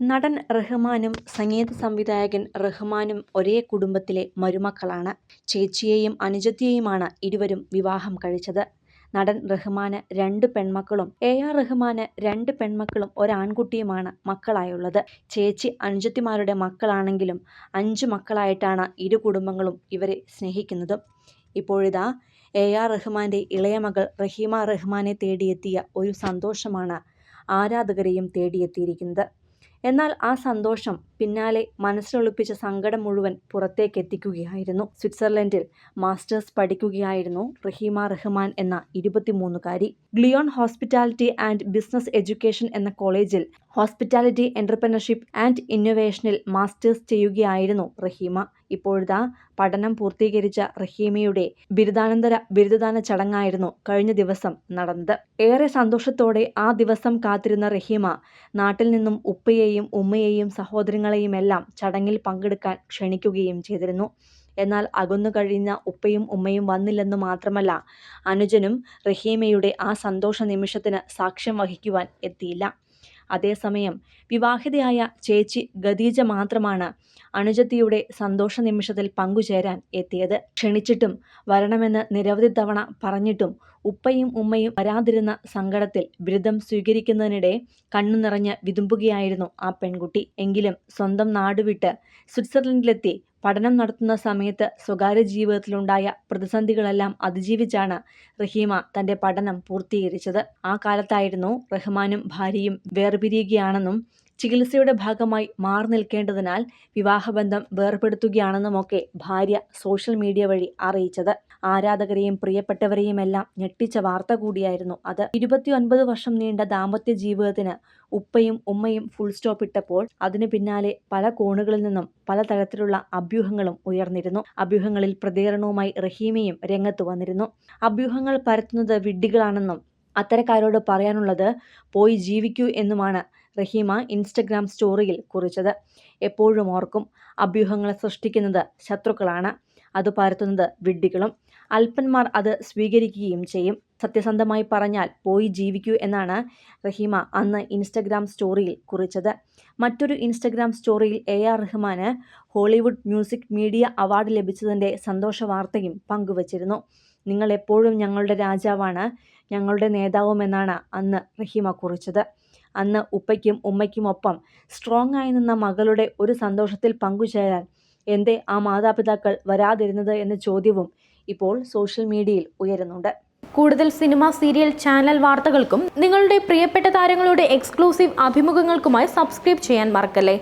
നടൻ റഹ്മാനും സംഗീത സംവിധായകൻ റഹ്മാനും ഒരേ കുടുംബത്തിലെ മരുമക്കളാണ്. ചേച്ചിയെയും അനുജത്തിയെയുമാണ് ഇരുവരും വിവാഹം കഴിച്ചത്. നടൻ റഹ്മാന് രണ്ട് പെൺമക്കളും എ. ആർ. റഹ്മാന് രണ്ട് പെൺമക്കളും ഒരാൺകുട്ടിയുമാണ് മക്കളായുള്ളത്. ചേച്ചി അനുജത്തിമാരുടെ മക്കളാണെങ്കിലും അഞ്ച് മക്കളായിട്ടാണ് ഇരു കുടുംബങ്ങളും ഇവരെ സ്നേഹിക്കുന്നതും. ഇപ്പോഴിതാ എ. ആർ. റഹ്മാന്റെ ഇളയ മകൾ റഹീമ റഹ്മാനെ തേടിയെത്തിയ ഒരു സന്തോഷമാണ് ആരാധകരെയും തേടിയെത്തിയിരിക്കുന്നത്. എന്നാൽ ആ സന്തോഷം പിന്നാലെ മനസ്സിലൊളിപ്പിച്ച സങ്കടം മുഴുവൻ പുറത്തേക്ക് എത്തിക്കുകയായിരുന്നു സ്വിറ്റ്സർലൻഡിൽ മാസ്റ്റേഴ്സ് പഠിക്കുകയായിരുന്നു റഹീമ റഹ്മാൻ എന്ന ഇരുപത്തിമൂന്നുകാരി. Glion hospitality and business education എന്ന കോളേജിൽ ഹോസ്പിറ്റാലിറ്റി എന്റർപ്രണർഷിപ്പ് ആൻഡ് ഇന്നൊവേഷനിൽ മാസ്റ്റേഴ്സ് ചെയ്യുകയായിരുന്നു റഹീമ. ഇപ്പോഴിതാ പഠനം പൂർത്തീകരിച്ച റഹീമയുടെ ബിരുദാനന്തര ബിരുദദാന ചടങ്ങായിരുന്നു കഴിഞ്ഞ ദിവസം നടന്നത്. ഏറെ സന്തോഷത്തോടെ ആ ദിവസം കാത്തിരുന്ന റഹീമ നാട്ടിൽ നിന്നും ഉപ്പയെയും ഉമ്മയെയും സഹോദരങ്ങളെയുമെല്ലാം ചടങ്ങിൽ പങ്കെടുക്കാൻ ക്ഷണിക്കുകയും ചെയ്തിരുന്നു. എന്നാൽ അകന്നു കഴിഞ്ഞ ഉപ്പയും ഉമ്മയും വന്നില്ലെന്നു മാത്രമല്ല അനുജനും റഹീമയുടെ ആ സന്തോഷ നിമിഷത്തിന് സാക്ഷ്യം വഹിക്കുവാൻ എത്തിയില്ല. അതേസമയം വിവാഹിതയായ ചേച്ചി ഖദീജ മാത്രമാണ് അണുജത്തിയുടെ സന്തോഷ നിമിഷത്തിൽ പങ്കുചേരാൻ എത്തിയത്. ക്ഷണിച്ചിട്ടും വരണമെന്ന് നിരവധി തവണ പറഞ്ഞിട്ടും ഉപ്പയും ഉമ്മയും വരാതിരുന്ന സങ്കടത്തിൽ ബിരുദം സ്വീകരിക്കുന്നതിനിടെ കണ്ണു നിറഞ്ഞ് വിതുമ്പുകയായിരുന്നു ആ പെൺകുട്ടി. എങ്കിലും സ്വന്തം നാടുവിട്ട് സ്വിറ്റ്സർലൻഡിലെത്തി പഠനം നടത്തുന്ന സമയത്ത് സ്വകാര്യ ജീവിതത്തിലുണ്ടായ പ്രതിസന്ധികളെല്ലാം അതിജീവിച്ചാണ് റഹീമ തന്റെ പഠനം പൂർത്തീകരിച്ചത്. ആ കാലത്തായിരുന്നു റഹ്മാനും ഭാര്യയും വേർപിരിയുകയാണെന്നും ചികിത്സയുടെ ഭാഗമായി മാറി നിൽക്കേണ്ടതിനാൽ വിവാഹബന്ധം വേർപെടുത്തുകയാണെന്നുമൊക്കെ ഭാര്യ സോഷ്യൽ മീഡിയ വഴി അറിയിച്ചത്. ആരാധകരെയും പ്രിയപ്പെട്ടവരെയുമെല്ലാം ഞെട്ടിച്ച വാർത്ത കൂടിയായിരുന്നു അത്. ഇരുപത്തിയൊൻപത് വർഷം നീണ്ട ദാമ്പത്യ ജീവിതത്തിന് ഉപ്പയും ഉമ്മയും ഫുൾ സ്റ്റോപ്പ് ഇട്ടപ്പോൾ അതിനു പിന്നാലെ പല കോണുകളിൽ നിന്നും പലതരത്തിലുള്ള അഭ്യൂഹങ്ങളും ഉയർന്നിരുന്നു. അഭ്യൂഹങ്ങളിൽ പ്രതികരണവുമായി റഹീമയും രംഗത്ത് വന്നിരുന്നു. അഭ്യൂഹങ്ങൾ പരത്തുന്നത് വിഡ്ഢികളാണെന്നും അത്തരക്കാരോട് പറയാനുള്ളത് പോയി ജീവിക്കൂ എന്നുമാണ് റഹീമ ഇൻസ്റ്റഗ്രാം സ്റ്റോറിയിൽ കുറിച്ചത്. എപ്പോഴും ഓർക്കും അഭ്യൂഹങ്ങൾ സൃഷ്ടിക്കുന്നത് ശത്രുക്കളാണ്. അത് പരത്തുന്നത് വിഡ്ഢികളും. അല്പന്മാർ അത് സ്വീകരിക്കുകയും ചെയ്യും. സത്യസന്ധമായി പറഞ്ഞാൽ പോയി ജീവിക്കൂ എന്നാണ് റഹീമ അന്ന് ഇൻസ്റ്റഗ്രാം സ്റ്റോറിയിൽ കുറിച്ചത്. മറ്റൊരു ഇൻസ്റ്റഗ്രാം സ്റ്റോറിയിൽ എ. ആർ. റഹ്മാന് ഹോളിവുഡ് മ്യൂസിക് മീഡിയ അവാർഡ് ലഭിച്ചതിന്റെ സന്തോഷ വാർത്തയും പങ്കുവച്ചിരുന്നു. നിങ്ങൾ എപ്പോഴും ഞങ്ങളുടെ രാജാവാണ് ഞങ്ങളുടെ നേതാവുമെന്നാണ് അന്ന് റഹീമ കുറിച്ചത്. അന്ന് ഉപ്പയ്ക്കും ഉമ്മയ്ക്കുമൊപ്പം സ്ട്രോങ് ആയി നിന്ന മകളുടെ ഒരു സന്തോഷത്തിൽ പങ്കുചേരാൻ എന്തേ ആ മാതാപിതാക്കൾ വരാതിരുന്നത് എന്ന ചോദ്യവും ഇപ്പോൾ സോഷ്യൽ മീഡിയയിൽ ഉയരുന്നുണ്ട്. കൂടുതൽ സിനിമ, സീരിയൽ, ചാനൽ വാർത്തകൾക്കും നിങ്ങളുടെ പ്രിയപ്പെട്ട താരങ്ങളുടെ എക്സ്ക്ലൂസീവ് അഭിമുഖങ്ങൾക്കുമായി സബ്സ്ക്രൈബ് ചെയ്യാൻ മറക്കല്ലേ